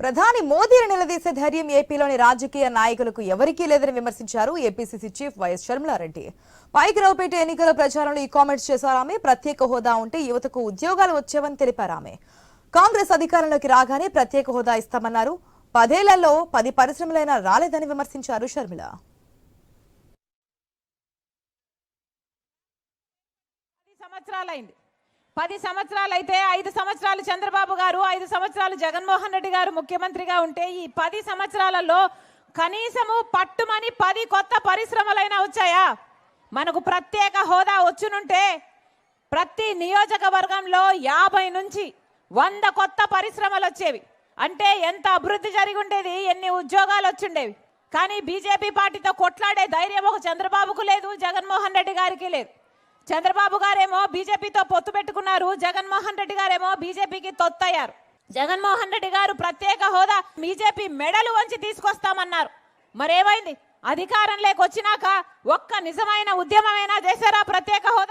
ప్రధాని మోదీని నిలదీసే ధైర్యం ఏపీలోని రాజకీయ నాయకులకు ఎవరికీ లేదని విమర్శించారు APCC chief YS Sharmilareddy. Payakaraopeta ఎన్నికల ప్రచారంలో ఈ కామెంట్స్ చేశారు ఆమె ప్రత్యేక హోదా ఉంటే యువతకు ఉద్యోగాలు వచ్చేవని తెలిపారామే. కాంగ్రెస్ అధికారంలోకి రాగానే ప్రత్యేక హోదా ఇస్తామన్నారు. పదేళ్ళలో పది పరిశ్రమలైనా రాలేదని విమర్శించారు షర్మిల. సంవత్సరాలైంది. పది సంవత్సరాలు అయితే ఐదు సంవత్సరాలు చంద్రబాబు గారు ఐదు సంవత్సరాలు జగన్మోహన్ రెడ్డి గారు ముఖ్యమంత్రిగా ఉంటే ఈ పది సంవత్సరాలలో కనీసము పట్టుమని పది కొత్త పరిశ్రమలైనా వచ్చాయా? మనకు ప్రత్యేక హోదా వచ్చునుంటే ప్రతి నియోజకవర్గంలో యాభై నుంచి వంద కొత్త పరిశ్రమలు వచ్చేవి. అంటే ఎంత అభివృద్ధి జరిగి ఉండేది ఎన్ని ఉద్యోగాలు వచ్చుండేవి. కానీ బీజేపీ పార్టీతో కొట్లాడే ధైర్యం ఒక చంద్రబాబుకు లేదు జగన్మోహన్ రెడ్డి గారికి లేదు. చంద్రబాబు గారేమో బీజేపీతో పొత్తు పెట్టుకున్నారు జగన్మోహన్ రెడ్డి గారేమో బీజేపీకి తొత్తయ్యారు. జగన్మోహన్ రెడ్డి గారు ప్రత్యేక హోదా బీజేపీ మెడలు వంచి తీసుకొస్తామన్నారు. మరేమైంది? అధికారం లేకొచ్చినాక ఒక్క నిజమైన ఉద్యమమైనా చేశారా ప్రత్యేక హోదా?